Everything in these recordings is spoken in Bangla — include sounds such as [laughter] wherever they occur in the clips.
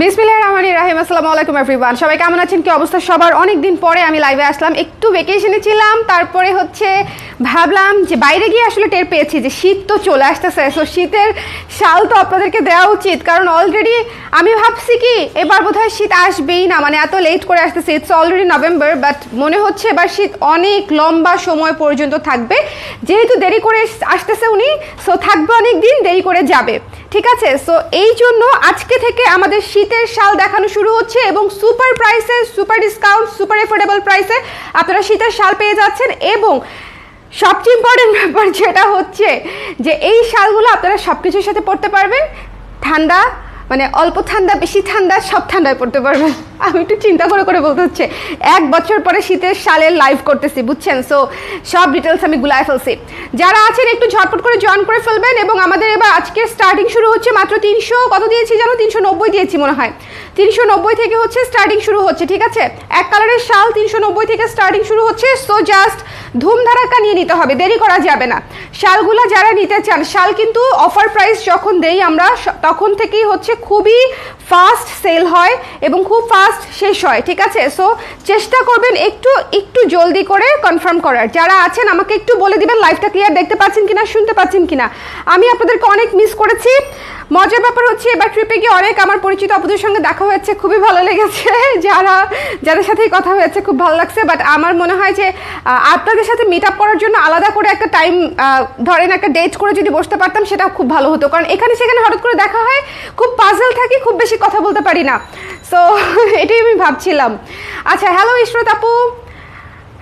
বিসমিল্লাহ রহমানির রাহিম, আসসালামু আলাইকুম এভরিওয়ান সবাই কেমন আছেন? কি অবস্থা? সবার অনেক দিন পরে আমি লাইভে আসলাম। একটু ভেকেশনে ছিলাম, তারপরে হচ্ছে ভাবলাম যে বাইরে গিয়ে আসলে টের পেয়েছি যে শীত তো চলে আসতেছে। সো শীতের শাল তো আপনাদেরকে দেওয়া উচিত। কারণ অলরেডি আমি ভাবছি কি, এবার বোধহয় শীত আসবেই না। মানে এত লেট করে আসতেছে। ইটস অলরেডি নভেম্বর বাট মনে হচ্ছে এবার শীত অনেক লম্বা সময় পর্যন্ত থাকবে। যেহেতু দেরি করে আসতেছে উনি সো থাকবে অনেক দিন, দেরি করে যাবে। ঠিক আছে? সো এই জন্য আজকে থেকে আমাদের শীতের শাল দেখানো শুরু হচ্ছে এবং সুপার প্রাইসে সুপার ডিসকাউন্ট সুপার এফোর্ডেবল প্রাইসে আপনারা শীতের শাল পেয়ে যাচ্ছেন এবং সবচেয়ে ইম্পর্টেন্ট ব্যাপার যেটা হচ্ছে যে এই শালগুলো আপনারা সব কিছুর সাথে পড়তে পারবেন। ঠান্ডা মানে অল্প ঠান্ডা, বেশি ঠান্ডা, সব ঠান্ডায় পড়তে পারবেন। আমি একটু চিন্তা করে করে বলতে হচ্ছে, এক বছর পরে শীতের সালের লাইভ করতেছি, বুঝছেন? সো সব ডিটেলস আমি গুলায় ফেলছি। যারা আছেন একটু ঝটপট করে জয়েন করে ফেলবেন এবং আমাদের এবার আজকে স্টার্টিং শুরু হচ্ছে মাত্র তিনশো, কত দিয়েছি জানো? তিনশো নব্বই দিয়েছি মনে হয়। তিনশো নব্বই থেকে হচ্ছে স্টার্টিং শুরু হচ্ছে, ঠিক আছে? এক কালারের শাল তিনশো নব্বই থেকে স্টার্টিং শুরু হচ্ছে সো জাস্ট ধুমধারাক্কা নিয়ে নিতে হবে, দেরি করা যাবে না। শালগুলো যারা নিতে চান, শাল কিন্তু অফার প্রাইস যখন দেই আমরা তখন থেকেই হচ্ছে খুবই ফাস্ট সেল হয় এবং খুব ফাস্ট শেষ হয়, ঠিক আছে? সো চেষ্টা করবেন একটু একটু জলদি করে কনফার্ম করার। যারা আছেন, আমাকে একটু বলে দিবেন লাইভটা ক্লিয়ার দেখতে পাচ্ছেন কিনা, শুনতে পাচ্ছেন কিনা। আমি আপনাদেরকে অনেক মিস করেছি। মজার ব্যাপার হচ্ছে, এবার ট্রিপে গিয়ে অনেক আমার পরিচিত আপুদের সঙ্গে দেখা হয়েছে, খুবই ভালো লেগেছে। [laughs] যারা, যাদের সাথেই কথা হয়েছে, খুব ভালো লাগছে। বাট আমার মনে হয় যে আপনাদের সাথে মিট আপ করার জন্য আলাদা করে একটা টাইম ধরেন একটা ডেট করে যদি বসতে পারতাম সেটা খুব ভালো হতো। কারণ এখানে সেখানে হঠাৎ করে দেখা হয়, খুব পাজল থাকি, খুব বেশি কথা বলতে পারি না। সো এটাই আমি ভাবছিলাম। আচ্ছা হ্যালো ইশরত আপু।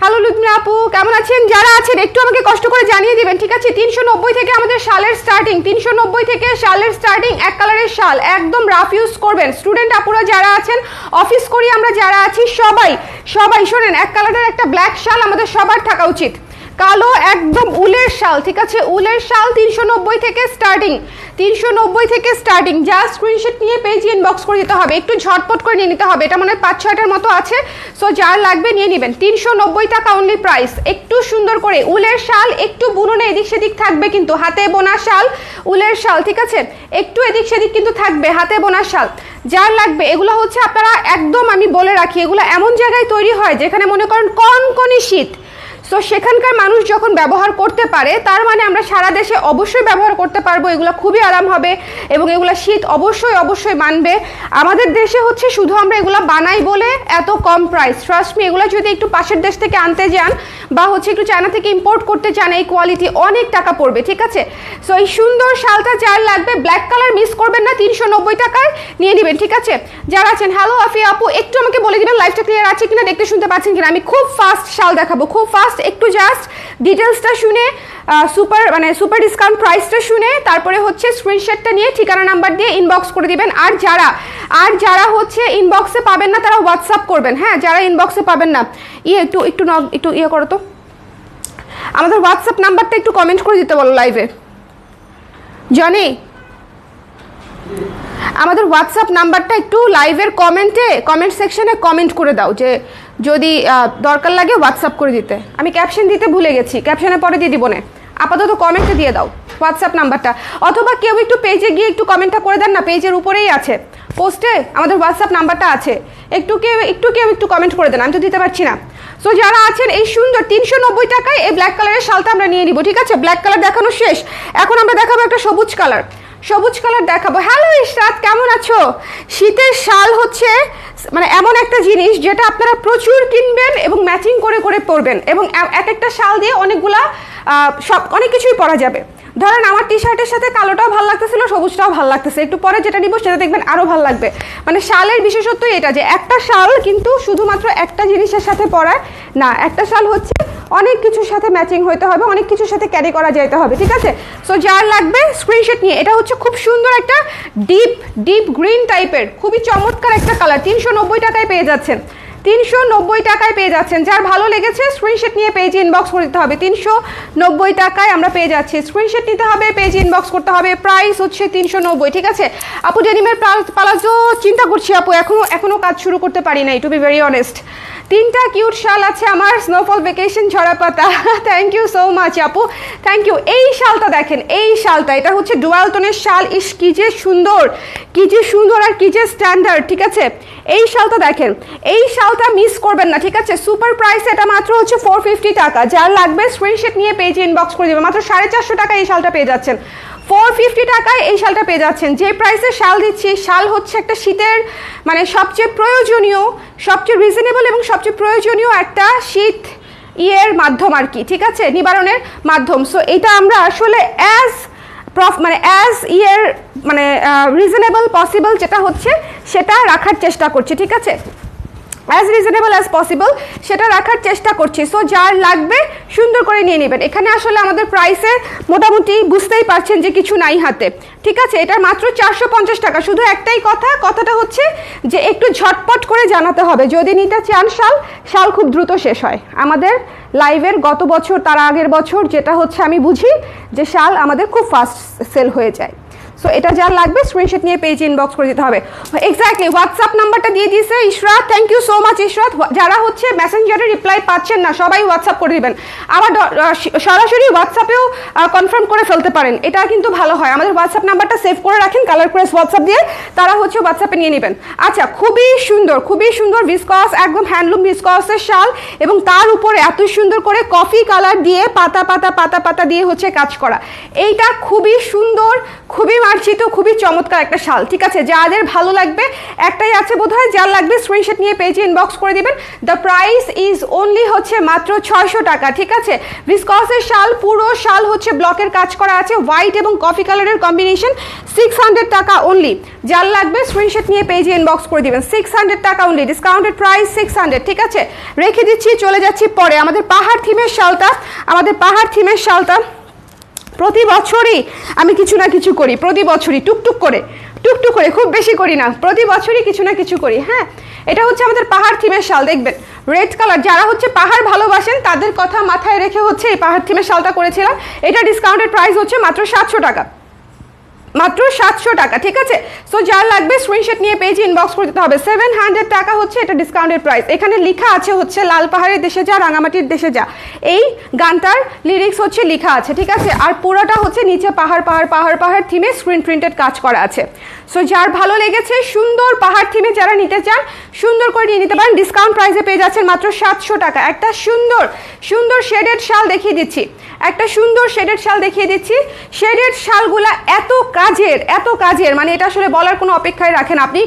হ্যালো লুদমিনা আপু, কেমন আছেন? যারা আছেন, একটু আমাকে কষ্ট করে জানিয়ে দিবেন, ঠিক আছে? তিনশো নব্বই থেকে আমাদের শালের স্টার্টিং তিনশো নব্বই থেকে শালের স্টার্টিং এক কালারের শাল, একদম রাফ ইউজ করবেন। স্টুডেন্ট আপুরা যারা আছেন অফিস করি আমরা যারা আছি, সবাই সবাই, শোনেন, এক কালারের একটা ব্ল্যাক শাল আমাদের সবার থাকা উচিত। কালো একদম উলের শাল, ঠিক আছে? উলের শাল তিনশো নব্বই থেকে স্টার্টিং তিনশো নব্বই থেকে স্টার্টিং যা স্ক্রিনশট নিয়ে পেজ ইনবক্স করে দিতে হবে। একটু ঝটপট করে নিয়ে নিতে হবে। এটা মানে পাঁচ, ছয়টার মতো আছে। সো যার লাগবে নিয়ে নেবেন। তিনশো নব্বই টাকা অনলি প্রাইস একটু সুন্দর করে। উলের শাল একটু বুননে এদিক সেদিক থাকবে কিন্তু। হাতে বোনা শাল, উলের শাল, ঠিক আছে? একটু এদিক সেদিক কিন্তু থাকবে। হাতে বোনা শাল। যার লাগবে। এগুলো হচ্ছে আপনারা একদম আমি বলে রাখি, এগুলো এমন জায়গায় তৈরি হয় যেখানে মনে করেন কনকনি শীত। সো সেখানকার মানুষ যখন ব্যবহার করতে পারে, তার মানে আমরা সারা দেশে অবশ্যই ব্যবহার করতে পারব, এগুলো খুবই আরাম হবে এবং এগুলো শীত অবশ্যই অবশ্যই মানবে। আমাদের দেশে হচ্ছে শুধু আমরা এগুলো বানাই বলে এত কম প্রাইস ট্রাস্ট মি এগুলো যদি একটু পাশের দেশ থেকে আনতে যান বা হচ্ছে একটু চায়না থেকে ইম্পোর্ট করতে চান, এই কোয়ালিটি অনেক টাকা পড়বে, ঠিক আছে? সো এই সুন্দর শালটা যার লাগবে ব্ল্যাক কালার মিস করবেন না, তিনশো নব্বই টাকায় নিয়ে নেবেন, ঠিক আছে? যারা আছেন হ্যালো আফি আপু, একটু আমাকে বলে দিবেন লাইফটা ক্লিয়ার আছে কিনা, দেখতে শুনতে পাচ্ছেন কিনা? আমি খুব ফাস্ট শাল দেখাবো, খুব ফাস্ট একটু জাস্ট ডিটেলসটা শুনে সুপার মানে সুপার ডিসকাউন্ট প্রাইসটা শুনে, তারপরে হচ্ছে স্ক্রিনশটটা নিয়ে ঠিকানা নাম্বার দিয়ে ইনবক্স করে দিবেন। আর যারা আর যারা হচ্ছে ইনবক্সে পাবেন না, তারা হোয়াটসঅ্যাপ করবেন। হ্যাঁ যারা ইনবক্সে পাবেন না ইয়ে একটু একটু একটু ইয়ে করো তো। আমাদের হোয়াটসঅ্যাপ নাম্বারটা একটু কমেন্ট করে দিতে বলো লাইভে জনি আমাদের হোয়াটসঅ্যাপ নাম্বারটা একটু লাইভের কমেন্টে কমেন্ট সেকশনে কমেন্ট করে দাও যে যদি দরকার লাগে হোয়াটসঅ্যাপ করে দিতে। আমি ক্যাপশন দিতে ভুলে গেছি ক্যাপশনের পরে দিয়ে দিব না। আপাতত কমেন্টে দিয়ে দাও হোয়াটসঅ্যাপ নাম্বারটা অথবা কেউ একটু পেজে গিয়ে একটু কমেন্টটা করে দেন না পেজের উপরেই আছে। পোস্টে আমাদের হোয়াটসঅ্যাপ নাম্বারটা আছে। একটু কেউ একটু কেউ একটু কমেন্ট করে দেন, আমি তো দিতে পারছি না। সো যারা আছেন এই সুন্দর তিনশো নব্বই টাকায়, এই ব্ল্যাক কালারের শালটা আমরা নিয়ে নিব, ঠিক আছে? ব্ল্যাক কালার দেখানো শেষ। এখন আমরা দেখাবো একটা সবুজ কালার সবুজ কালার দেখাবো। হ্যালো ইশরাত, কেমন আছো? শীতের শাল হচ্ছে মানে এমন একটা জিনিস যেটা আপনারা প্রচুর কিনবেন এবং ম্যাচিং করে করে পরবেন এবং এক একটা শাল দিয়ে অনেকগুলা সব, অনেক কিছুই পরা যাবে। ধরেন আমার টি শার্টের সাথে কালোটাও ভালো লাগতেছিল, সবুজটাও ভালো লাগতেছে। একটু পরে যেটা নিব, সেটা দেখবেন আরও ভালো লাগবে। মানে শালের বিশেষত্বই এটা যে, একটা শাল কিন্তু শুধুমাত্র একটা জিনিসের সাথে পরায় না, একটা শাল হচ্ছে অনেক কিছুর সাথে ম্যাচিং হইতে হবে, অনেক কিছুর সাথে ক্যারি করা যাইতে হবে, ঠিক আছে? সো যার লাগবে স্ক্রিনশট নিয়ে। এটা হচ্ছে খুব সুন্দর একটা ডিপ ডিপ গ্রিন টাইপের খুবই চমৎকার একটা কালার তিনশো নব্বই টাকায় পেয়ে যাচ্ছেন। তিনশো নব্বই টাকায় পেয়ে যাচ্ছেন। যার ভালো লেগেছে স্ক্রিনশট নিয়ে পেজ ইনবক্স করে দিতে হবে। তিনশো নব্বই টাকায় আমরা পেয়ে যাচ্ছি। স্ক্রিনশট নিতে হবে পেজ ইনবক্স করতে হবে। প্রাইস হচ্ছে তিনশো নব্বই, ঠিক আছে? আপু ডেনিমের পালাজো চিন্তা করছি আপু, এখনও এখনও কাজ শুরু করতে পারি নাই টু বি ভেরি অনেস্ট তিনটা কিউট শাল আছে আমার স্নোফল ভেকেশন ঝরা পাতা থ্যাংক ইউ সো মাচ আপু। থ্যাংক ইউ এই শালটা দেখেন, এই শালটা, এটা হচ্ছে ডুয়াল টোনের শাল। ইস, কি যে সুন্দর, কি যে সুন্দর আর কি যে স্ট্যান্ডার্ড ঠিক আছে? এই শালটা দেখেন, এই শালটা মিস করবেন না, ঠিক আছে? সুপার প্রাইস এটা মাত্র হচ্ছে ফোর ফিফটি টাকা। যার লাগবে স্ক্রিনশট নিয়ে পেজে ইনবক্স করে দেবে মাত্র সাড়ে চারশো টাকা এই শালটা পেয়ে যাচ্ছেন। ফোর ফিফটি টাকায় এই শালটা পেয়ে যাচ্ছেন। যে প্রাইসে শাল দিচ্ছি, শাল হচ্ছে একটা শীতের মানে সবচেয়ে প্রয়োজনীয়, সবচেয়ে রিজনেবল এবং সবচেয়ে প্রয়োজনীয় একটা শীত ইয়ের মাধ্যম আর কি, ঠিক আছে? নিবারণের মাধ্যম। সো এটা আমরা আসলে অ্যাজ প্রফ মানে অ্যাজ ইয়ের মানে রিজনেবল পসিবল যেটা হচ্ছে, সেটা রাখার চেষ্টা করছি, ঠিক আছে? অ্যাজ রিজনেবল অ্যাজ পসিবল সেটা রাখার চেষ্টা করছি। সো যার লাগবে, সুন্দর করে নিয়ে নেবেন। এখানে আসলে আমাদের প্রাইসে মোটামুটি বুঝতেই পারছেন যে কিছু নাই হাতে। ঠিক আছে? এটার মাত্র চারশো পঞ্চাশ টাকা। শুধু একটাই কথা, কথাটা হচ্ছে যে একটু ঝটপট করে জানাতে হবে। যদি নিতে চান শাল শাল খুব দ্রুত শেষ হয়। আমাদের লাইভের গত বছর, তার আগের বছর যেটা হচ্ছে আমি বুঝি যে শাল আমাদের খুব ফাস্ট সেল হয়ে যায়। সো এটা যা লাগবে স্ক্রিনশট নিয়ে পেজ ইনবক্স করে দিতে হবে। এক্স্যাক্টলি হোয়াটসঅ্যাপ নাম্বারটা দিয়ে দিয়েছে Israt thank you so much Israt যারা হচ্ছে মেসেঞ্জারে রিপ্লাই পাচ্ছেন না, সবাই হোয়াটসঅ্যাপ করে দিবেন। আবার সরাসরি হোয়াটসঅ্যাপেও কনফার্ম করে ফেলতে পারেন। এটা কিন্তু ভালো হয়। আমাদের হোয়াটসঅ্যাপ নাম্বারটা সেভ করে রাখেন কালার প্রেস হোয়াটসঅ্যাপ দিয়ে তারা হচ্ছে হোয়াটসঅ্যাপে নিয়ে নেবেন। আচ্ছা খুবই সুন্দর খুবই সুন্দর ভিসকস একদম হ্যান্ডলুম ভিসকসের শাল এবং তার উপরে এত সুন্দর করে কফি কালার দিয়ে পাতা পাতা পাতা পাতা দিয়ে হচ্ছে কাজ করা। এইটা খুবই সুন্দর, খুবই মার্জিত খুবই চমৎকার একটা শাল। ঠিক আছে যাদের ভালো লাগবে, একটাই আছে বোধহয়, যার লাগবে স্ক্রিনশট নিয়ে পেজে ইনবক্স করে দিবেন। দ্য প্রাইস ইজ অনলি হচ্ছে মাত্র ছয়শো টাকা, ঠিক আছে? ভিসকসের শাল, পুরো শাল হচ্ছে ব্লকের কাজ করা আছে হোয়াইট এবং কফি কালারের কম্বিনেশন সিক্স হান্ড্রেড টাকা অনলি যার লাগবে স্ক্রিনশট নিয়ে পেজে ইনবক্স করে দিবেন সিক্স হান্ড্রেড টাকা only discounted price six hundred ঠিক আছে? রেখে দিচ্ছি, চলে যাচ্ছি পরে। আমাদের পাহাড় থিমের শালটা, আমাদের পাহাড় থিমের শালটা। প্রতি বছরই আমি কিছু না কিছু করি, প্রতি বছরই টুকটুক করে টুকটুক করে, খুব বেশি করি না, প্রতি বছরই কিছু না কিছু করি হ্যাঁ? এটা হচ্ছে আমাদের পাহাড় থিমের শাল, দেখবেন? রেড কালার যারা হচ্ছে পাহাড় ভালোবাসেন, তাদের কথা মাথায় রেখে হচ্ছে এই পাহাড় থিমের শালটা করেছিলাম। এটা ডিসকাউন্টেড প্রাইস হচ্ছে মাত্র সাতশো টাকা। মাত্র সাতশো টাকা, ঠিক আছে? সো যার লাগবে স্ক্রিনশট নিয়ে পেজে ইনবক্স করে দিতে হবে। সেভেন হান্ড্রেড টাকা হচ্ছে এটা ডিসকাউন্টের প্রাইস এখানে লেখা আছে হচ্ছে লাল পাহাড়ের দেশে যা, রাঙামাটির দেশে যা। এই গানটার লিরিক্স হচ্ছে লেখা আছে, ঠিক আছে? আর পুরোটা হচ্ছে নিচে পাহাড় পাহাড় পাহাড় পাহাড় থিমে স্ক্রিন প্রিন্টেড কাজ করা আছে। সো যার ভালো লেগেছে, সুন্দর পাহাড় থিমে যারা নিতে চান, সুন্দর করে নিয়ে নিতে পারেন। ডিসকাউন্ট প্রাইসে পেয়ে যাচ্ছেন মাত্র সাতশো টাকা। একটা সুন্দর সুন্দর শেডেড শাল দেখিয়ে দিচ্ছি। একটা সুন্দর শেডেড শাল দেখিয়ে দিচ্ছি। শেডেড শালগুলা এত কাজের, এত কাজের মানে এটা আসলে বলার কোনো অপেক্ষায় রাখেন আপনি।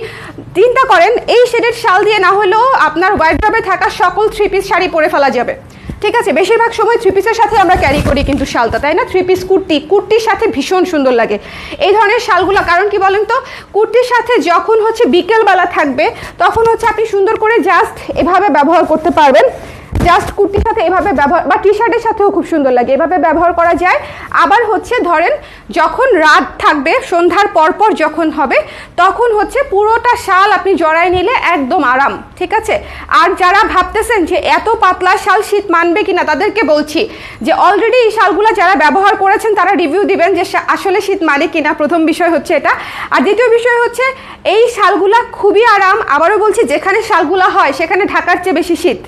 চিন্তা করেন, এই শেডেড শাল দিয়ে না হলেও আপনার ওয়াইড্রবে থাকা সকল থ্রি পিস শাড়ি পরে ফেলা যাবে। ঠিক আছে, বেশিরভাগ সময় থ্রি পিসের সাথে আমরা ক্যারি করি কিন্তু শালটা, তাই না? থ্রি পিস কুর্তি, কুর্তির সাথে ভীষণ সুন্দর লাগে। এই ধরনের শালগুলো, কারণ কি বলেন তো? কুর্তির সাথে যখন হচ্ছে বিকেলবেলা থাকবে, তখন হচ্ছে আপনি সুন্দর করে জাস্ট এভাবে ব্যবহার করতে পারবেন। জাস্ট কুর্তির সাথে এভাবে ব্যবহার বা টি শার্টের সাথেও খুব সুন্দর লাগে। এভাবে ব্যবহার করা যায়। আবার হচ্ছে ধরেন, যখন রাত থাকবে, সন্ধ্যার পরপর যখন হবে, তখন হচ্ছে পুরোটা শাল আপনি জড়ায় নিলে একদম আরাম, ঠিক আছে? আর যারা ভাবতেছেন যে এত পাতলা শাল শীত মানবে কিনা, তাদেরকে বলছি যে অলরেডি এই শালগুলো যারা ব্যবহার করেছেন, তারা রিভিউ দিবেন যে আসলে শীত মানে কিনা। প্রথম বিষয় হচ্ছে এটা। আর দ্বিতীয় বিষয় হচ্ছে, এই শালগুলা খুবই আরাম। আবারও বলছি, যেখানে শালগুলা হয়, সেখানে ঢাকার চেয়ে বেশি শীত।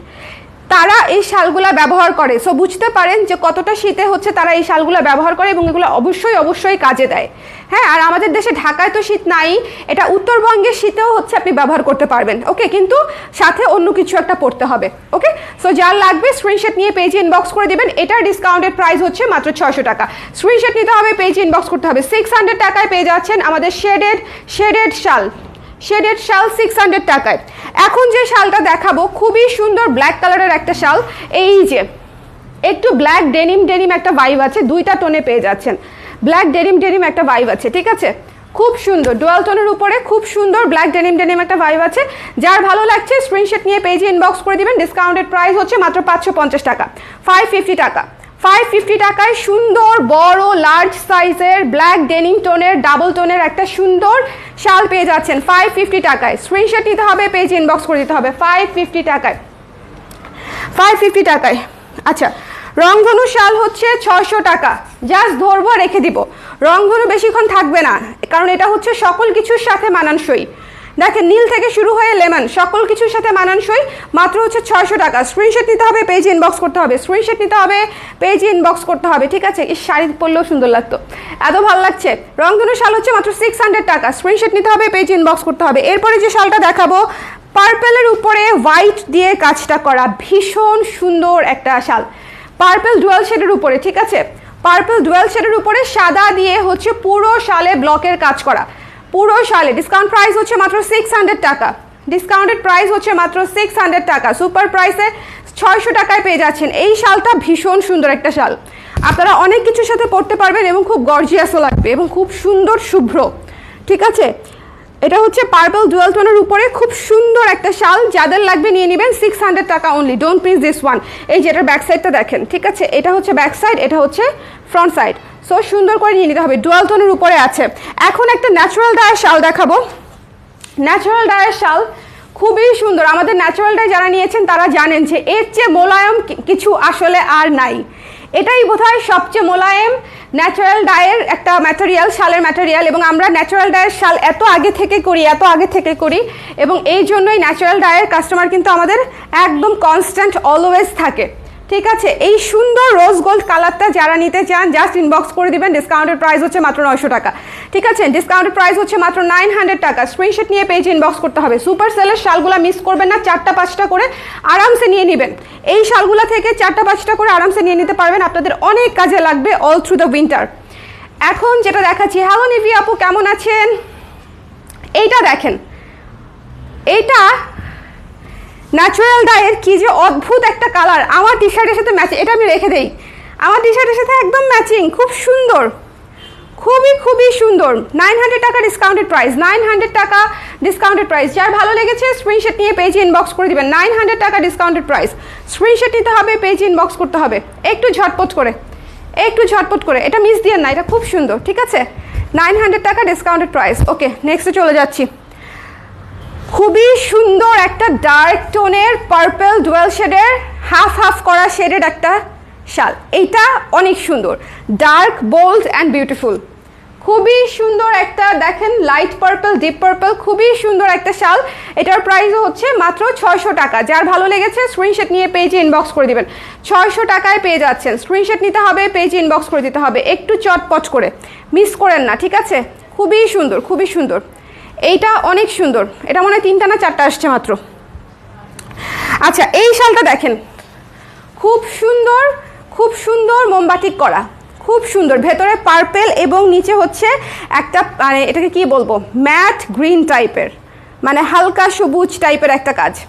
তারা এই শালগুলা ব্যবহার করে। সো বুঝতে পারেন যে কতটা শীতে হচ্ছে তারা এই শালগুলা ব্যবহার করে এবং এগুলো অবশ্যই অবশ্যই কাজে দেয়। হ্যাঁ আর আমাদের দেশে ঢাকায় তো শীত নাই, এটা উত্তরবঙ্গে শীতেও হচ্ছে আপনি ব্যবহার করতে পারবেন। ওকে কিন্তু সাথে অন্য কিছু একটা পড়তে হবে। ওকে সো যার লাগবে স্ক্রিনশট নিয়ে পেজে ইনবক্স করে দিবেন। এটার ডিসকাউন্টের প্রাইস হচ্ছে মাত্র ছশো টাকা। স্ক্রিনশট নিতে হবে পেজে ইনবক্স করতে হবে। সিক্স হান্ড্রেড টাকায় পেয়ে যাচ্ছেন আমাদের shaded shaded shawl. Shaded shawl six hundred টাকায়। এখন যে শালটা দেখাবো, খুবই সুন্দর ব্ল্যাক কালারের একটা শাল। এই যে, একটু ব্ল্যাক ডেনিম ডেনিম একটা ভাইব আছে, দুইটা টোনে পেয়ে যাচ্ছেন। ব্ল্যাক ডেনিম ডেনিম একটা ভাইব আছে, ঠিক আছে? খুব সুন্দর ডুয়াল টোনের উপরে খুব সুন্দর ব্ল্যাক ডেনিম ডেনিম একটা ভাইব আছে। যার ভালো লাগছে স্ক্রিনশট নিয়ে পেজে ইনবক্স করে দিবেন। ডিসকাউন্টেড প্রাইস হচ্ছে মাত্র পাঁচশো পঞ্চাশ টাকা ফাইভ টাকা। ফাইভ ফিফটি টাকায় সুন্দর, বড় লার্জ সাইজের ব্ল্যাক ডেনিং টোনের ডাবল টোনের একটা সুন্দর শাল পেয়ে যাচ্ছেন ফাইভ ফিফটি টাকায়। স্ক্রিনশট নিতে হবে পেজ ইনবক্স করে দিতে হবে ফাইভ ফিফটি টাকায়। ফাইভ ফিফটি টাকায়। আচ্ছা রংধনু শাল হচ্ছে ছশো টাকা। জাস্ট ধরবো, রেখে দিব। রংধনু বেশিক্ষণ থাকবে না, কারণ এটা হচ্ছে সকল কিছুর সাথে মানানসই। দেখেন, নীল থেকে শুরু হয়ে লেমন, সকল কিছুর সাথে মানানসই, মাত্র হচ্ছে ছয়শো টাকা। স্ক্রিনশট নিতে হবে পেজ ইনবক্স করতে হবে। স্ক্রিনশট নিতে হবে পেজ ইনবক্স করতে হবে, ঠিক আছে? এই শাড়ি পরলেও সুন্দর লাগতো। এত ভালো লাগছে। রংধনু শাল হচ্ছে মাত্র সিক্স হান্ড্রেড টাকা। স্ক্রিনশট নিতে হবে পেজ ইনবক্স করতে হবে। এরপরে যে শালটা দেখাবো পার্পেলের উপরে হোয়াইট দিয়ে কাজটা করা ভীষণ সুন্দর একটা শাল। পার্পেল ডুয়াল শেডের উপরে, ঠিক আছে? পার্পেল ডুয়াল শেডের উপরে সাদা দিয়ে হচ্ছে পুরো শালে ব্লকের কাজ করা। পুরো শালে। ডিসকাউন্ট প্রাইস হচ্ছে মাত্র সিক্স হান্ড্রেড টাকা। ডিসকাউন্টেড প্রাইস হচ্ছে মাত্র সিক্স হান্ড্রেড টাকা। সুপার প্রাইসে ছয়শো টাকায় পেয়ে যাচ্ছেন। এই শালটা ভীষণ সুন্দর একটা শাল। আপনারা অনেক কিছুর সাথে পড়তে পারবেন এবং খুব গর্জিয়াসও লাগবে এবং খুব সুন্দর, শুভ্র। ঠিক আছে? এটা হচ্ছে পার্পল ডুয়াল টোনের উপরে খুব সুন্দর একটা শাল। যাদের লাগবে নিয়ে নেবেন সিক্স হান্ড্রেড টাকা only don't prize this one এই যে এটার ব্যাক সাইডটা দেখেন, ঠিক আছে? এটা হচ্ছে ব্যাক সাইড এটা হচ্ছে ফ্রন্ট সাইড সো সুন্দর করে নিয়ে নিতে হবে। ডুয়াল টোনের উপরে আছে। এখন একটা ন্যাচারাল ডায়ের শাল দেখাবো। ন্যাচারাল ডায়ের শাল খুবই সুন্দর। আমাদের ন্যাচারাল ডাই যারা নিয়েছেন, তারা জানেন যে এর চেয়ে মোলায়ম কিছু আসলে আর নাই। এটাই বোধহয় সবচেয়ে মোলায়েম ন্যাচারাল ডায়ের একটা ম্যাটেরিয়াল শালের ম্যাটেরিয়াল এবং আমরা ন্যাচারাল ডায়ের শাল এত আগে থেকে করি, এত আগে থেকে করি, এবং এই জন্যই ন্যাচারাল ডায়ের কাস্টমার কিন্তু আমাদের একদম কনস্ট্যান্ট অলওয়েজ থাকে। ঠিক আছে, এই সুন্দর রোজ গোল্ড কালারটা যারা নিতে চান জাস্ট ইনবক্স করে দিবেন ডিসকাউন্টের প্রাইস হচ্ছে মাত্র নয়শো টাকা। ঠিক আছে ডিসকাউন্টের প্রাইস হচ্ছে মাত্র নাইন হান্ড্রেড টাকা। স্ক্রিনশট নিয়ে পেজ ইনবক্স করতে হবে। সুপার সেলের শালগুলা মিস করবেন না, চারটা পাঁচটা করে আরামসে নিয়ে নেবেন। এই শালগুলা থেকে চারটা পাঁচটা করে আরামসে নিয়ে নিতে পারবেন, আপনাদের অনেক কাজে লাগবে অল থ্রু দ্য উইন্টার এখন যেটা দেখাচ্ছি হ্যালো নিভি আপু, কেমন আছেন? এইটা দেখেন, এইটা ন্যাচারাল ডায়ের কি যে অদ্ভুত একটা কালার আমার টি শার্টের সাথে ম্যাচিং এটা আমি রেখে দেই। আমার টি শার্টের সাথে একদম ম্যাচিং খুব সুন্দর। খুবই খুবই সুন্দর। নাইন হান্ড্রেড টাকা ডিসকাউন্টেড প্রাইস নাইন হান্ড্রেড টাকা ডিসকাউন্টেড প্রাইস যার ভালো লেগেছে স্ক্রিনশট নিয়ে পেজে ইনবক্স করে দেবেন। নাইন হান্ড্রেড টাকা ডিসকাউন্টেড প্রাইস স্ক্রিনশট নিতে হবে পেজে ইনবক্স করতে হবে। একটু ঝটপট করে, একটু ঝটপট করে। এটা মিস দিয়ে না, এটা খুব সুন্দর, ঠিক আছে? নাইন হান্ড্রেড টাকা ডিসকাউন্টেড প্রাইস ওকে নেক্সটে চলে যাচ্ছি। খুবই সুন্দর একটা ডার্ক টোনের পার্পল ডুয়েল শেডের হাফ হাফ করা শেডের একটা শাল। এইটা অনেক সুন্দর। ডার্ক বোল্ড অ্যান্ড বিউটিফুল খুবই সুন্দর একটা, দেখেন লাইট পার্পল ডিপ পার্পল খুবই সুন্দর একটা শাল। এটার প্রাইসও হচ্ছে মাত্র ছয়শো টাকা। যার ভালো লেগেছে স্ক্রিনশট নিয়ে পেজে ইনবক্স করে দিবেন। ছয়শো টাকায় পেয়ে যাচ্ছেন। স্ক্রিনশট নিতে হবে পেজে ইনবক্স করে দিতে হবে। একটু চটপট করে। মিস করেন না, ঠিক আছে? খুবই সুন্দর খুবই সুন্দর। এইটা অনেক সুন্দর। এটা মনে হয় তিনটা না চারটা আসছে মাত্র। আচ্ছা এই শালটা দেখেন। খুব সুন্দর খুব সুন্দর মোমবাতিক করা। খুব সুন্দর। ভেতরে পার্পেল এবং নিচে হচ্ছে একটা মানে এটাকে কি বলব? ম্যাট গ্রিন টাইপের। মানে হালকা সবুজ টাইপের একটা কাজ।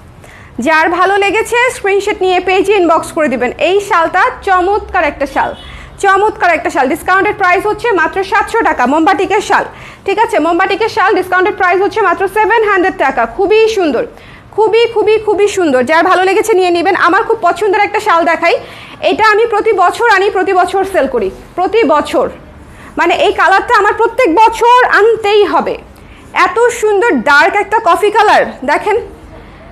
যার ভালো লেগেছে স্ক্রিনশট নিয়ে পেজে ইনবক্স করে দিবেন। এই শালটা চমৎকার একটা শাল। চমৎকার একটা শাল। ডিসকাউন্টেড প্রাইস হচ্ছে মাত্র সাতশো টাকা মোমবাটিকের শাল। ঠিক আছে মোমবাটিকের শাল ডিসকাউন্টেড প্রাইস হচ্ছে মাত্র সেভেন হান্ড্রেড টাকা। খুবই সুন্দর, খুবই খুবই খুবই সুন্দর। যার ভালো লেগেছে নিয়ে নেবেন। আমার খুব পছন্দের একটা শাল দেখাই। এটা আমি প্রতি বছর আনি, প্রতি বছর সেল করি। প্রতি বছর। মানে এই কালারটা আমার প্রত্যেক বছর আনতেই হবে। এত সুন্দর ডার্ক একটা কফি কালার দেখেন।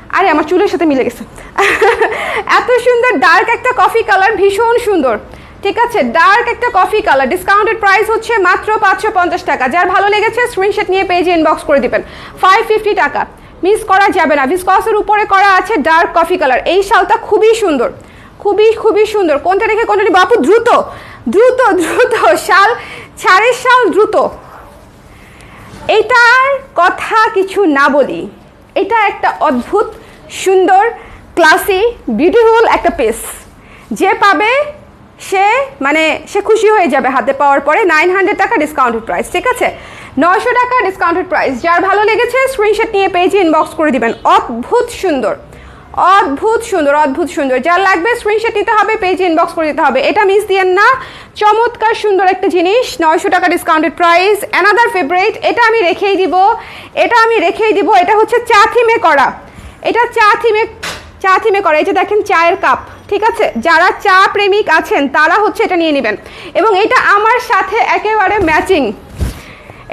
আরে, আমার চুলের সাথে মিলে গেছে। [laughs] এত সুন্দর ডার্ক একটা কফি কালার ভীষণ সুন্দর। ঠিক আছে ডার্ক একটা কফি কালার ডিসকাউন্টেড প্রাইস হচ্ছে মাত্র পাঁচশো পঞ্চাশ টাকা। যার ভালো লেগেছে স্ক্রিনশট নিয়ে পেজে ইনবক্স করে দিবেন। ফাইভ ফিফটি টাকা। মিস করা যাবে না। ভিসকসের উপরে করা আছে ডার্ক কফি কালার এই শালটা খুবই সুন্দর। খুবই খুবই সুন্দর। কোনটা রেখে কোনটা নিবো আপু দ্রুত দ্রুত দ্রুত শাল, ছাড়ের শাল দ্রুত। এটার কথা কিছু না বলি। এটা একটা অদ্ভুত, সুন্দর ক্লাসি বিউটিফুল একটা পিস যে পাবে সে মানে সে খুশি হয়ে যাবে হাতে পাওয়ার পরে নাইন হান্ড্রেড টাকা ডিসকাউন্টেড প্রাইস ঠিক আছে? নয়শো টাকা ডিসকাউন্টেড প্রাইস যার ভালো লেগেছে স্ক্রিনশট নিয়ে পেজে ইনবক্স করে দিবেন। অদ্ভুত সুন্দর অদ্ভুত সুন্দর অদ্ভুত সুন্দর। যার লাগবে স্ক্রিনশট নিতে হবে পেজে ইনবক্স করে দিতে হবে। এটা মিস দিয়েন না। চমৎকার সুন্দর একটা জিনিস, নয়শো টাকা ডিসকাউন্টেড প্রাইস অ্যানাদার ফেভারিট এটা আমি রেখেই দিব, এটা আমি রেখেই দিব, এটা হচ্ছে চা থিমে করা। এটা চা থিমে চা থিমে করা। এই যে দেখেন চায়ের কাপ ঠিক আছে? যারা চা প্রেমিক আছেন, তারা হচ্ছে এটা নিয়ে নেবেন। এবং এটা আমার সাথে একেবারে ম্যাচিং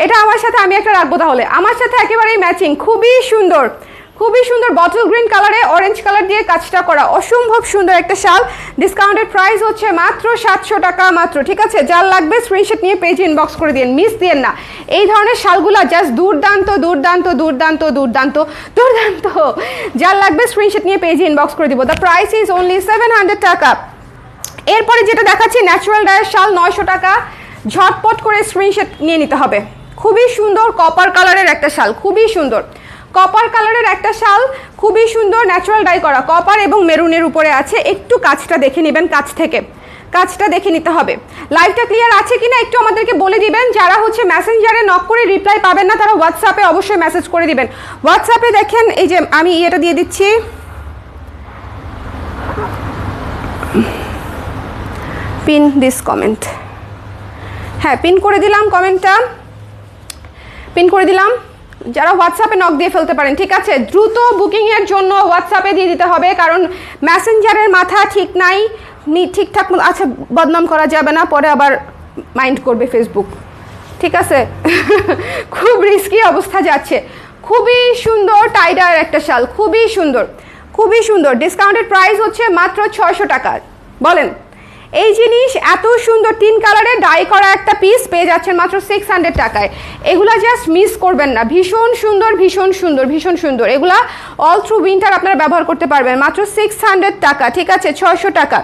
এটা আমার সাথে আমি একটা রাখব তাহলে। আমার সাথে একেবারেই ম্যাচিং খুবই সুন্দর। খুবই সুন্দর বটল গ্রিন কালারে অরেঞ্জ কালার দিয়ে কাজটা করা। অসম্ভব সুন্দর একটা শাল। ডিসকাউন্টেড প্রাইস হচ্ছে মাত্র সাতশো টাকা মাত্র, ঠিক আছে? যার লাগবে স্ক্রিনশট নিয়ে পেজ ইনবক্স করে দিন মিস দিন না। এই ধরনের শালগুলা জাস্ট দুর্দান্ত দুর্দান্ত দুর্দান্ত দুর্দান্ত দুর্দান্ত। যার লাগবে স্ক্রিনশট নিয়ে পেজ ইনবক্স করে দিব। The price is only seven hundred টাকা। এরপরে যেটা দেখাচ্ছি ন্যাচারাল ডায়ের শাল নয়শো টাকা। ঝটপট করে স্ক্রিনশট নিয়ে নিতে হবে। খুবই সুন্দর কপার কালারের একটা শাল। খুবই সুন্দর। কপার কালারের একটা শাল, খুবই সুন্দর ন্যাচারাল ডাই করা কপার এবং মেরুনের উপরে আছে। একটু কাজটা দেখে নেবেন কাছ থেকে। কাজটা দেখে নিতে হবে। লাইভটা ক্লিয়ার আছে কিনা একটু আমাদেরকে বলে দিবেন। যারা হচ্ছে মেসেঞ্জারে নক করে রিপ্লাই পাবেন না, তারা হোয়াটসঅ্যাপে অবশ্যই মেসেজ করে দিবেন। হোয়াটসঅ্যাপে দেখেন, এই যে আমি ইয়েটা দিয়ে দিচ্ছি। পিন দিস কমেন্ট হ্যাঁ পিন করে দিলাম কমেন্টটা পিন করে দিলাম। যারা হোয়াটসঅ্যাপে নক দিয়ে ফেলতে পারেন, ঠিক আছে? দ্রুত বুকিংয়ের জন্য হোয়াটসঅ্যাপে দিয়ে দিতে হবে, কারণ মেসেঞ্জারের মাথা ঠিক নাই ঠিকঠাক মতো আচ্ছা বদনাম করা যাবে না, পরে আবার মাইন্ড করবে ফেসবুক ঠিক আছে? [laughs] খুব রিস্কি অবস্থা যাচ্ছে। খুবই সুন্দর টাইডার একটা শাল, খুবই সুন্দর। খুবই সুন্দর। ডিসকাউন্টেড প্রাইস হচ্ছে মাত্র ছয়শো টাকা। বলেন এই জিনিস এত সুন্দর, তিন কালারের ডাই করা একটা পিস পেয়ে যাচ্ছেন মাত্র সিক্স হান্ড্রেড টাকায়। এগুলা জাস্ট মিস করবেন না। ভীষণ সুন্দর ভীষণ সুন্দর ভীষণ সুন্দর। এগুলা অল থ্রু উইন্টার আপনারা ব্যবহার করতে পারবেন। মাত্র সিক্স হান্ড্রেড টাকা, ঠিক আছে? ছয়শো টাকা।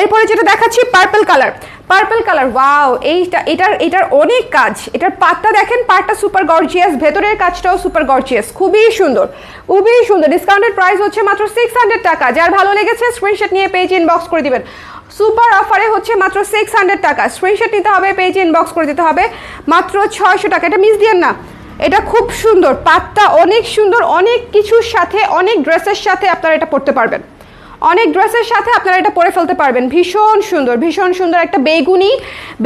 এরপরে যেটা দেখাচ্ছি purple colour purple colour wow এইটা, এটার এটার অনেক কাজ। এটার পাটটা দেখেন, পাটটা সুপার গর্জিয়াস ভেতরের কাজটাও সুপার গর্জিয়াস খুবই সুন্দর খুবই সুন্দর। ডিসকাউন্টেড প্রাইস হচ্ছে মাত্র সিক্স হান্ড্রেড টাকা। যার ভালো লেগেছে স্ক্রিনশট নিয়ে পেজ ইনবক্স করে দিবেন। সুপার অফারে হচ্ছে মাত্র সিক্স হান্ড্রেড টাকা। স্ক্রিনশট নিতে হবে পেজ ইনবক্স করে দিতে হবে। মাত্র ছয়শো টাকা। এটা মিস দিয়েন না। এটা খুব সুন্দর। পাটটা অনেক সুন্দর, অনেক কিছুর সাথে, অনেক ড্রেসের সাথে আপনারা এটা পরতে পারবেন। অনেক ড্রেসের সাথে আপনারা এটা পরে ফেলতে পারবেন। ভীষণ সুন্দর ভীষণ সুন্দর একটা বেগুনি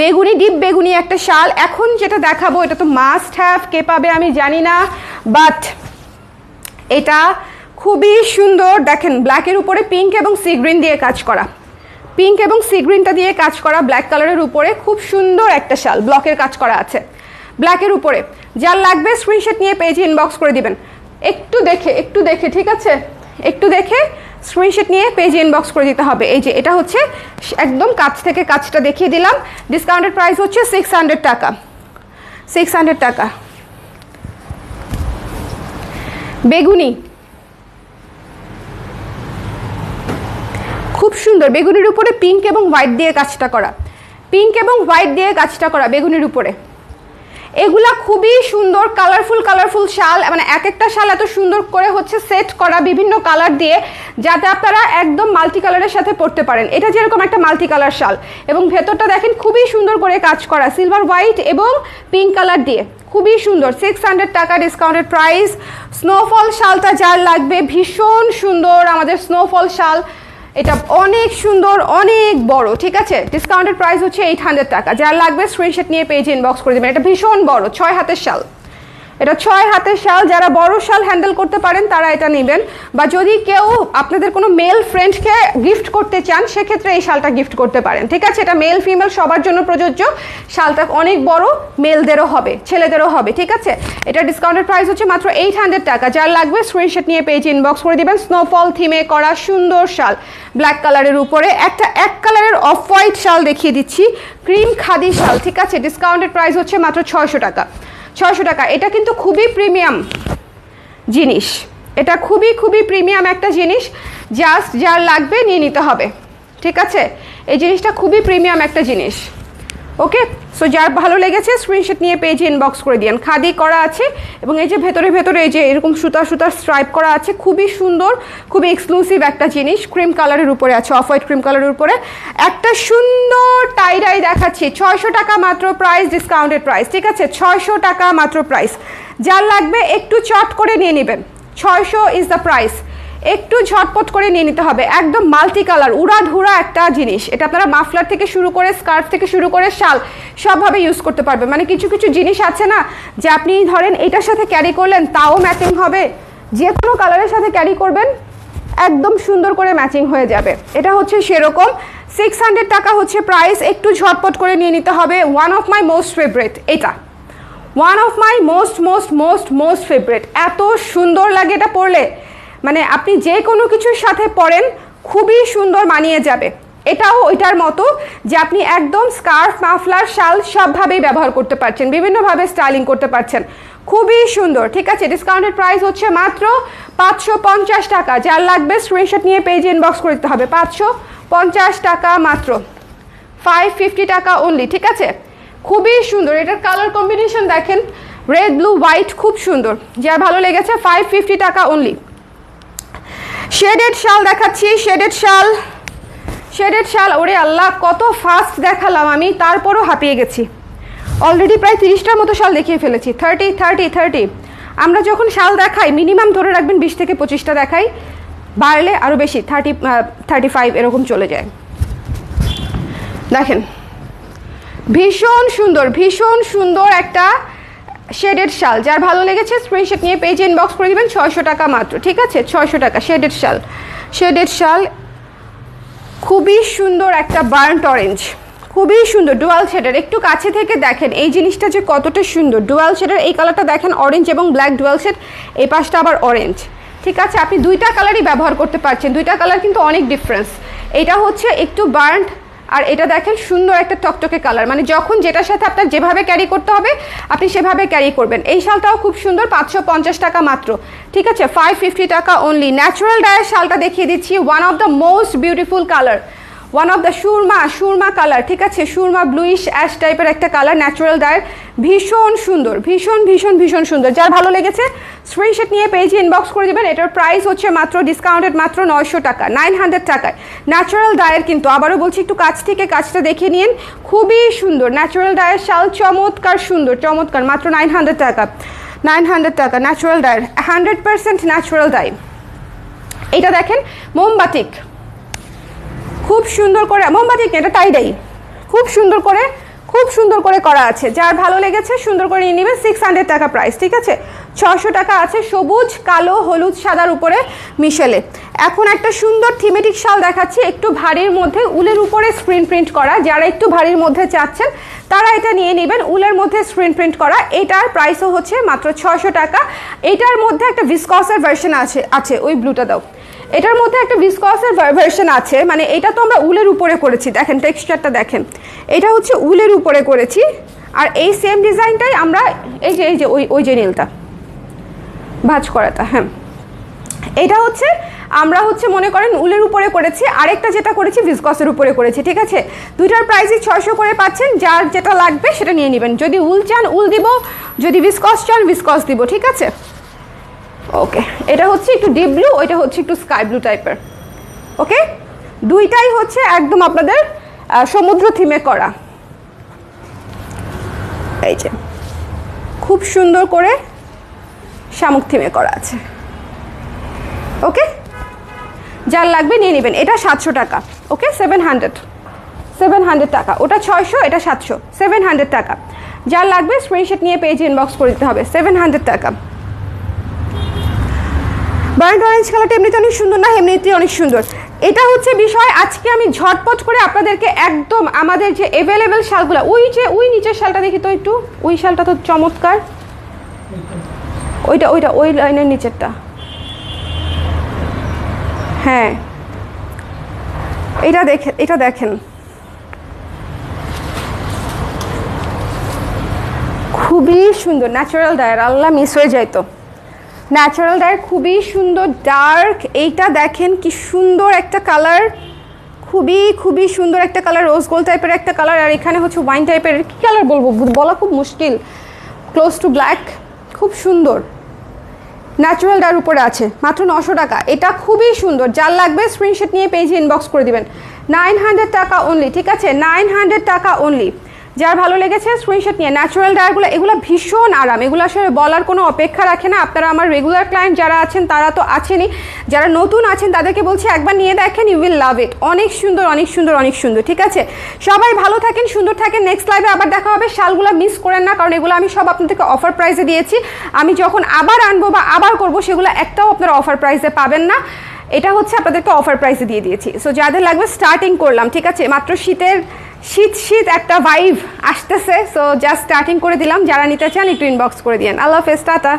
বেগুনি ডিপ বেগুনি একটা শাল। এখন যেটা দেখাবো, এটা তো মাস্ট হ্যাভ কে পাবে আমি জানি না। বাট এটা খুবই সুন্দর। দেখেন ব্ল্যাকের উপরে পিঙ্ক এবং সি গ্রিন দিয়ে কাজ করা। পিঙ্ক এবং সি গ্রিনটা দিয়ে কাজ করা ব্ল্যাক কালারের উপরে খুব সুন্দর একটা শাল, ব্লকের কাজ করা আছে। ব্ল্যাকের উপরে। যার লাগবে স্ক্রিনশট নিয়ে পেজে ইনবক্স করে দিবেন। একটু দেখে একটু দেখে, ঠিক আছে? একটু দেখে স্ক্রিনশট নিয়ে পেজে ইনবক্স করে দিতে হবে। এই যে, এটা হচ্ছে একদম কাছ থেকে কাজটা দেখিয়ে দিলাম। ডিসকাউন্টেড প্রাইস হচ্ছে সিক্স হান্ড্রেড টাকা। সিক্স হান্ড্রেড টাকা। বেগুনি। খুব সুন্দর। বেগুনির উপরে পিঙ্ক এবং হোয়াইট দিয়ে কাজটা করা। পিঙ্ক এবং হোয়াইট দিয়ে কাজটা করা বেগুনির উপরে। এগুলা খুবই সুন্দর কালারফুল কালারফুল শাল। মানে এক একটা শাল এত সুন্দর করে হচ্ছে সেট করা বিভিন্ন কালার দিয়ে, যাতে আপনারা একদম মাল্টি কালারের সাথে পরতে পারেন। এটা যেরকম একটা মাল্টি কালার শাল। এবং ভেতরটা দেখেন খুবই সুন্দর করে কাজ করা। সিলভার হোয়াইট এবং পিঙ্ক কালার দিয়ে। খুবই সুন্দর। সিক্স হান্ড্রেড টাকা ডিসকাউন্টের প্রাইস স্নোফল শালটা যার লাগবে, ভীষণ সুন্দর আমাদের স্নোফল শাল। এটা অনেক সুন্দর, অনেক বড়, ঠিক আছে? ডিসকাউন্টেড প্রাইস হচ্ছে এইট টাকা। যার লাগবে স্ক্রিনশট নিয়ে পেজে ইনবক্স করে দেবেন। এটা ভীষণ বড়, ছয় হাতের শাল এটা ছয় হাতের শাল, যারা বড় শাল হ্যান্ডেল করতে পারেন, তারা এটা নেবেন। বা যদি কেউ আপনাদের কোনো মেল ফ্রেন্ডকে গিফট করতে চান, সেক্ষেত্রে এই শালটা গিফট করতে পারেন। ঠিক আছে? এটা মেল ফিমেল সবার জন্য প্রযোজ্য। শালটা অনেক বড় মেলদেরও হবে, ছেলেদেরও হবে, ঠিক আছে? এটা ডিসকাউন্টেড প্রাইস হচ্ছে মাত্র এইট হান্ড্রেড টাকা। যার লাগবে স্ক্রিনশট নিয়ে পেজ ইনবক্স করে দিবেন। স্নোফল থিমে করা সুন্দর শাল ব্ল্যাক কালারের উপরে। একটা এক কালারের অফ হোয়াইট শাল দেখিয়ে দিচ্ছি। ক্রিম খাদি শাল, ঠিক আছে? ডিসকাউন্টেড প্রাইস হচ্ছে মাত্র ছয়শো টাকা। ছয়শো টাকা। এটা কিন্তু খুবই প্রিমিয়াম জিনিস। এটা খুবই খুবই প্রিমিয়াম একটা জিনিস। জাস্ট যার লাগবে নিয়ে নিতে হবে। ঠিক আছে? এই জিনিসটা খুবই প্রিমিয়াম একটা জিনিস। ওকে সো যার ভালো লেগেছে স্ক্রিনশট নিয়ে পেজে ইনবক্স করে দিন খাদি করা আছে এবং এই যে ভেতরে ভেতরে এই যে এরকম সুতা সুতার স্ট্রাইপ করা আছে, খুবই সুন্দর, খুবই এক্সক্লুসিভ একটা জিনিস। ক্রিম কালারের উপরে আছে অফ হোয়াইট ক্রিম কালারের উপরে। একটা সুন্দর টাইডাই দেখাচ্ছি, ছয়শো টাকা মাত্র প্রাইস ডিসকাউন্টেড প্রাইস ঠিক আছে? ছয়শো টাকা মাত্র প্রাইস যার লাগবে একটু চট করে নিয়ে নেবেন। ছয়শো ইজ দ্য প্রাইস একটু ঝটপট করে নিয়ে নিতে হবে। একদম মাল্টি কালার, উড়াধুরা একটা জিনিস। এটা আপনারা মাফলার থেকে শুরু করে, স্কার্ফ থেকে শুরু করে, শাল সবভাবে ইউজ করতে পারবেন। মানে কিছু কিছু জিনিস আছে না, যে আপনি ধরেন এটার সাথে ক্যারি করলেন, তাও ম্যাচিং হবে। যে কোনো কালারের সাথে ক্যারি করবেন, একদম সুন্দর করে ম্যাচিং হয়ে যাবে। এটা হচ্ছে সেরকম। সিক্স হান্ড্রেড টাকা হচ্ছে প্রাইস একটু ঝটপট করে নিয়ে নিতে হবে। One of my most favourite এটা। One of my most most most most favourite এত সুন্দর লাগে এটা পরলে। মানে আপনি যে কোনো কিছুর সাথে পরেন খুবই সুন্দর মানিয়ে যাবে। এটাও ওইটার মতো যে আপনি একদম স্কার্ফ, মাফলার, শাল সবভাবেই ব্যবহার করতে পারছেন, বিভিন্নভাবে স্টাইলিং করতে পারছেন। খুবই সুন্দর, ঠিক আছে? ডিসকাউন্টেড প্রাইস হচ্ছে মাত্র পাঁচশো পঞ্চাশ টাকা। যার লাগবে স্ক্রিনশট নিয়ে পেজে ইনবক্স করতে হবে। পাঁচশো পঞ্চাশ টাকা মাত্র। ফাইভ ফিফটি টাকা অনলি ঠিক আছে? খুবই সুন্দর। এটার কালার কম্বিনেশন দেখেন রেড ব্লু হোয়াইট খুব সুন্দর। যার ভালো লেগেছে ফাইভ ফিফটি টাকা অনলি শেডেড শাল দেখাচ্ছি, শেডেড শাল শেডেড শাল। ওরে আল্লাহ, কত ফাস্ট দেখালাম আমি, তারপরও হাঁপিয়ে গেছি। অলরেডি প্রায় তিরিশটার মতো শাল দেখিয়ে ফেলেছি। থার্টি থার্টি থার্টি আমরা যখন শাল দেখাই মিনিমাম ধরে রাখবেন বিশ থেকে পঁচিশটা দেখাই, বাড়লে আরও বেশি থার্টি থার্টি ফাইভ এরকম চলে যায়। দেখেন, ভীষণ সুন্দর ভীষণ সুন্দর একটা শেডেড শাল। যার ভালো লেগেছে স্ক্রিনশট নিয়ে পেজে ইনবক্স করে দিবেন ছয়শো টাকা মাত্র, ঠিক আছে? ছয়শো টাকা, শেডেড শাল। শেডেড শাল, খুবই সুন্দর একটা বার্ন্ট অরেঞ্জ খুবই সুন্দর ডুয়াল শেডের একটু কাছে থেকে দেখেন, এই জিনিসটা যে কতটা সুন্দর। ডুয়াল শেডের এই কালারটা দেখেন অরেঞ্জ এবং ব্ল্যাক ডুয়াল শেড এই পাশটা আবার অরেঞ্জ ঠিক আছে? আপনি দুইটা কালারই ব্যবহার করতে পারছেন, দুইটা কালার কিন্তু অনেক ডিফারেন্স এটা হচ্ছে একটু বার্ন্ট আর এটা দেখেন সুন্দর একটা টকটকে কালার। মানে যখন যেটার সাথে আপনার যেভাবে ক্যারি করতে হবে, আপনি সেভাবে ক্যারি করবেন। এই শালটাও খুব সুন্দর, পাঁচশো পঞ্চাশ টাকা মাত্র। ঠিক আছে? ফাইভ ফিফটি টাকা অনলি ন্যাচারাল ডায়ের শালটা দেখিয়ে দিচ্ছি one of the most beautiful colour one of the Surma সুরমা কালার ঠিক আছে? সুরমা ব্লুইশ অ্যাশ টাইপের একটা কালার ন্যাচারাল ডায়ের ভীষণ সুন্দর, ভীষণ ভীষণ ভীষণ সুন্দর। যার ভালো লেগেছে স্ক্রিনশট নিয়ে পেজে ইনবক্স করে দেবেন। এটার প্রাইস হচ্ছে মাত্র ডিসকাউন্টেড মাত্র নয়শো টাকা নাইন হান্ড্রেড টাকায়। ন্যাচারাল ডায়ের কিন্তু, আবারও বলছি, একটু কাছ থেকে কাজটা দেখে নিন। খুবই সুন্দর ন্যাচারাল ডায়ের শাল চমৎকার সুন্দর, চমৎকার, মাত্র নাইন হান্ড্রেড টাকা। নাইন হান্ড্রেড টাকা ন্যাচারাল ডায়ের হান্ড্রেড পার্সেন্ট ন্যাচারাল ডাই এটা দেখেন, মোমবাতিক। খুব সুন্দর করে, মোমবাতি এটা টাইডাই খুব সুন্দর করে, খুব সুন্দর করে করা আছে। যার ভালো লেগেছে, সুন্দর করে নিয়ে নেবেন সিক্স হান্ড্রেড টাকা প্রাইস ঠিক আছে? ছশো টাকা আছে সবুজ, কালো, হলুদ, সাদার উপরে মিশেলে। এখন একটা সুন্দর থিমেটিক শাল দেখাচ্ছি, একটু ভারীর মধ্যে উলের উপরে স্ক্রিন প্রিন্ট করা। যারা একটু ভারীর মধ্যে চাচ্ছেন, তারা এটা নিয়ে নেবেন, উলের মধ্যে স্ক্রিন প্রিন্ট করা। এটার প্রাইসও হচ্ছে মাত্র ছশো টাকা। এটার মধ্যে একটা ভিসকসের ভার্সন আছে আছে, ওই ব্লুটা দাও। এটার মধ্যে একটা ভিসকসের ভার্সন আছে মানে এটা তো আমরা উলের উপরে করেছি, দেখেন টেক্সচারটা দেখেন। এটা হচ্ছে উলের উপরে করেছি, আর এই সেম ডিজাইনটাই আমরা এই যে এই যে, ওই ওই যে নীলটা ভাজ করাটা হ্যাঁ। এটা হচ্ছে, আমরা হচ্ছে মনে করেন উলের উপরে করেছি, আরেকটা যেটা করেছি ভিসকসের উপরে করেছি, ঠিক আছে? দুইটার প্রাইসই ছয়শো করে পাচ্ছেন, যার যেটা লাগবে সেটা নিয়ে নেবেন। যদি উল চান, উল দিব, যদি ভিসকস চান ভিসকস দিব, ঠিক আছে? ওকে এটা হচ্ছে একটু ডিপ ব্লু ওইটা হচ্ছে একটু স্কাই ব্লু টাইপের ওকে দুইটাই হচ্ছে একদম আপনাদের সমুদ্র থিমে করা। এই যে। খুব সুন্দর করে শামুক থিমে করা আছে। ওকে যার লাগবে নিয়ে নেবেন। এটা সাতশো টাকা। Okay seven hundred seven hundred টাকা। ওটা ছয়শো, এটা সাতশো। সেভেন হান্ড্রেড টাকা। যার লাগবে স্ক্রিনশট নিয়ে পেজে ইনবক্স করে দিতে হবে। সেভেন হান্ড্রেড টাকা। বার্ন্ট অরেঞ্জ কালারটা এমনিতে অনেক সুন্দর না, এমনিতে অনেক সুন্দর। এটা হচ্ছে বিষয়, আজকে আমি ঝটপট করে আপনাদেরকে একদম আমাদের যে অ্যাভেলেবেল শালগুলো, ওই যে ওই নিচের শালটা দেখি তো একটু, ওই শালটা তো চমৎকার। ওইটা ওইটা, ওই লাইনের নিচেরটা। হ্যাঁ। এটা দেখে, এটা দেখেন। খুবই সুন্দর ন্যাচারাল ডায়ার আল্লাহ মিস হয়ে যায় তো। ন্যাচারাল ডায়ার খুবই সুন্দর ডার্ক এইটা দেখেন কি সুন্দর একটা কালার খুবই খুবই সুন্দর একটা কালার রোজ গোল্ড টাইপের একটা কালার আর এখানে হচ্ছে ওয়াইন টাইপের কী কালার বলব? বলা খুব মুশকিল। ক্লোজ টু ব্ল্যাক খুব সুন্দর। ন্যাচারাল ডার উপরে আছে, মাত্র নশো টাকা। এটা খুবই সুন্দর। যার লাগবে স্ক্রিনশট নিয়ে পেজে ইনবক্স করে দিবেন। নাইন হান্ড্রেড টাকা অনলি ঠিক আছে? নাইন হান্ড্রেড টাকা অনলি যার ভালো লেগেছে স্ক্রিনশট নিয়ে ন্যাচারাল ডায়ারগুলো এগুলো ভীষণ আরাম। এগুলো আসলে বলার কোনো অপেক্ষা রাখে না। আপনারা আমার রেগুলার ক্লায়েন্ট যারা আছেন, তারা তো আছেনই। যারা নতুন আছেন, তাদেরকে বলছি একবার নিয়ে দেখেন ইউ উইল লাভ ইট অনেক সুন্দর অনেক সুন্দর অনেক সুন্দর, ঠিক আছে? সবাই ভালো থাকেন, সুন্দর থাকেন। নেক্সট লাইভে আবার দেখা হবে। শালগুলো মিস করেন না, কারণ এগুলো আমি সব আপনাদেরকে অফার প্রাইসে দিয়েছি। আমি যখন আবার আনব বা আবার করব, সেগুলো একটাও আপনারা অফার প্রাইসে পাবেন না। এটা হচ্ছে আপনাদেরকে অফার প্রাইসে দিয়ে দিয়েছি। সো যাদের লাগবে স্টার্টিং করলাম, ঠিক আছে? মাত্র শীতের, শীত শীত একটা ভাইভ আসতেছে। সো জাস্ট স্টার্টিং করে দিলাম। যারা নিতে চান, একটু ইনবক্স করে দিন আল্লাহ হাফেজ টাটা